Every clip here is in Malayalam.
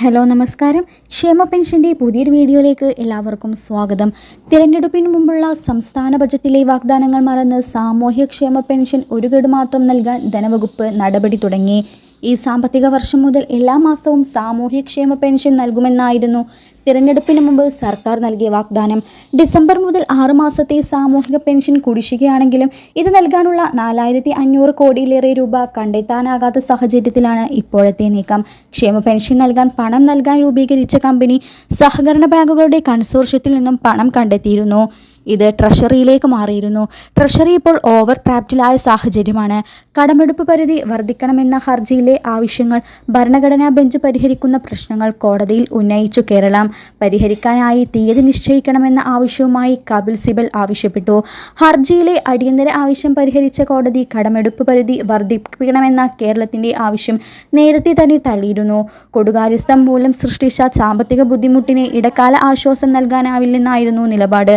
ഹലോ നമസ്കാരം. ക്ഷേമ പെൻഷന്റെ പുതിയൊരു വീഡിയോയിലേക്ക് എല്ലാവർക്കും സ്വാഗതം. തിരഞ്ഞെടുപ്പിന് മുമ്പുള്ള സംസ്ഥാന ബജറ്റിലെ വാഗ്ദാനങ്ങൾ മറന്ന് സാമൂഹ്യക്ഷേമ പെൻഷൻ ഒരു ഗഡു മാത്രം നൽകാൻ ധനവകുപ്പ് നടപടി തുടങ്ങി. ഈ സാമ്പത്തിക വർഷം മുതൽ എല്ലാ മാസവും സാമൂഹ്യക്ഷേമ പെൻഷൻ നൽകുമെന്നായിരുന്നു തിരഞ്ഞെടുപ്പിന് മുമ്പ് സർക്കാർ നൽകിയ വാഗ്ദാനം. ഡിസംബർ മുതൽ ആറ് മാസത്തെ സാമൂഹിക പെൻഷൻ കുടിശ്ശികയാണെങ്കിലും ഇത് നൽകാനുള്ള നാലായിരത്തി അഞ്ഞൂറ് കോടിയിലേറെ രൂപ കണ്ടെത്താനാകാത്ത സാഹചര്യത്തിലാണ് ഇപ്പോഴത്തെ നീക്കം. ക്ഷേമ പെൻഷൻ നൽകാൻ പണം നൽകാൻ രൂപീകരിച്ച കമ്പനി സഹകരണ ബാങ്കുകളുടെ കൺസോർഷ്യത്തിൽ നിന്നും പണം കണ്ടെത്തിയിരുന്നു. ഇത് ട്രഷറിയിലേക്ക് മാറിയിരുന്നു. ട്രഷറി ഇപ്പോൾ ഓവർ ട്രാപ്റ്റിലായ സാഹചര്യമാണ്. കടമെടുപ്പ് പരിധി വർദ്ധിക്കണമെന്ന ഹർജിയിലെ ആവശ്യങ്ങൾ ഭരണഘടനാ ബെഞ്ച് പരിഹരിക്കുന്ന പ്രശ്നങ്ങൾ കോടതിയിൽ ഉന്നയിച്ചു കേരളം. പരിഹരിക്കാനായി തീയതി നിശ്ചയിക്കണമെന്ന ആവശ്യവുമായി കപിൽ സിബൽ ആവശ്യപ്പെട്ടു. ഹർജിയിലെ അടിയന്തര ആവശ്യം പരിഹരിച്ച കോടതി കടമെടുപ്പ് പരിധി വർദ്ധിപ്പിക്കണമെന്ന കേരളത്തിന്റെ ആവശ്യം നേരത്തെ തന്നെ തള്ളിയിരുന്നു. കൊടുകാര്യസ്ഥം മൂലം സൃഷ്ടിച്ച സാമ്പത്തിക ബുദ്ധിമുട്ടിന് ഇടക്കാല ആശ്വാസം നൽകാനാവില്ലെന്നായിരുന്നു നിലപാട്.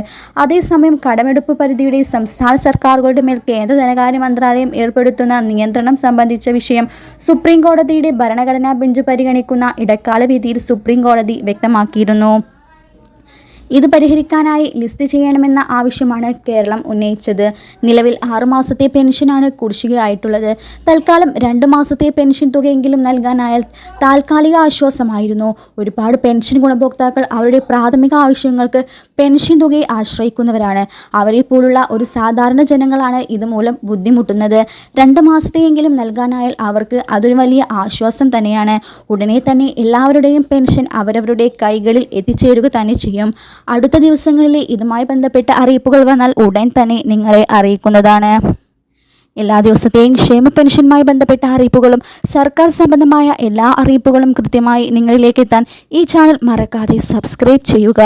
അതേസമയം കടമെടുപ്പ് പരിധിയുടെ സംസ്ഥാന സർക്കാരുകളുടെ മേൽ കേന്ദ്ര ധനകാര്യ മന്ത്രാലയം ഏർപ്പെടുത്തുന്ന നിയന്ത്രണം സംബന്ധിച്ച വിഷയം സുപ്രീം കോടതിയുടെ ഭരണഘടനാ ബെഞ്ച് പരിഗണിക്കുന്ന ഇടക്കാല വിധിയിൽ സുപ്രീം കോടതി വ്യക്തമാക്കിയിരുന്നു. ഇത് പരിഹരിക്കാനായി ലിസ്റ്റ് ചെയ്യണമെന്ന ആവശ്യമാണ് കേരളം ഉന്നയിച്ചത്. നിലവിൽ ആറുമാസത്തെ പെൻഷനാണ് കുടിശ്ശികയായിട്ടുള്ളത്. തൽക്കാലം രണ്ട് മാസത്തെ പെൻഷൻ തുകയെങ്കിലും നൽകാനായാൽ താൽക്കാലിക ആശ്വാസമായിരുന്നു. ഒരുപാട് പെൻഷൻ ഗുണഭോക്താക്കൾ അവരുടെ പ്രാഥമിക ആവശ്യങ്ങൾക്ക് പെൻഷൻ തുകയെ ആശ്രയിക്കുന്നവരാണ്. അവരെ പോലുള്ള ഒരു സാധാരണ ജനങ്ങളാണ് ഇതുമൂലം ബുദ്ധിമുട്ടുന്നത്. രണ്ട് മാസത്തെയെങ്കിലും നൽകാനായാൽ അവർക്ക് അതൊരു വലിയ ആശ്വാസം തന്നെയാണ്. ഉടനെ തന്നെ എല്ലാവരുടെയും പെൻഷൻ അവരവരുടെ കൈകളിൽ എത്തിച്ചേരുക തന്നെ ചെയ്യും. അടുത്ത ദിവസങ്ങളിൽ ഇതുമായി ബന്ധപ്പെട്ട അറിയിപ്പുകൾ വന്നാൽ ഉടൻ തന്നെ നിങ്ങളെ അറിയിക്കുന്നതാണ്. എല്ലാ ദിവസത്തെയും ക്ഷേമ പെൻഷനുമായി ബന്ധപ്പെട്ട അറിയിപ്പുകളും സർക്കാർ സംബന്ധമായ എല്ലാ അറിയിപ്പുകളും കൃത്യമായി നിങ്ങളിലേക്ക് എത്താൻ ഈ ചാനൽ മറക്കാതെ സബ്സ്ക്രൈബ് ചെയ്യുക.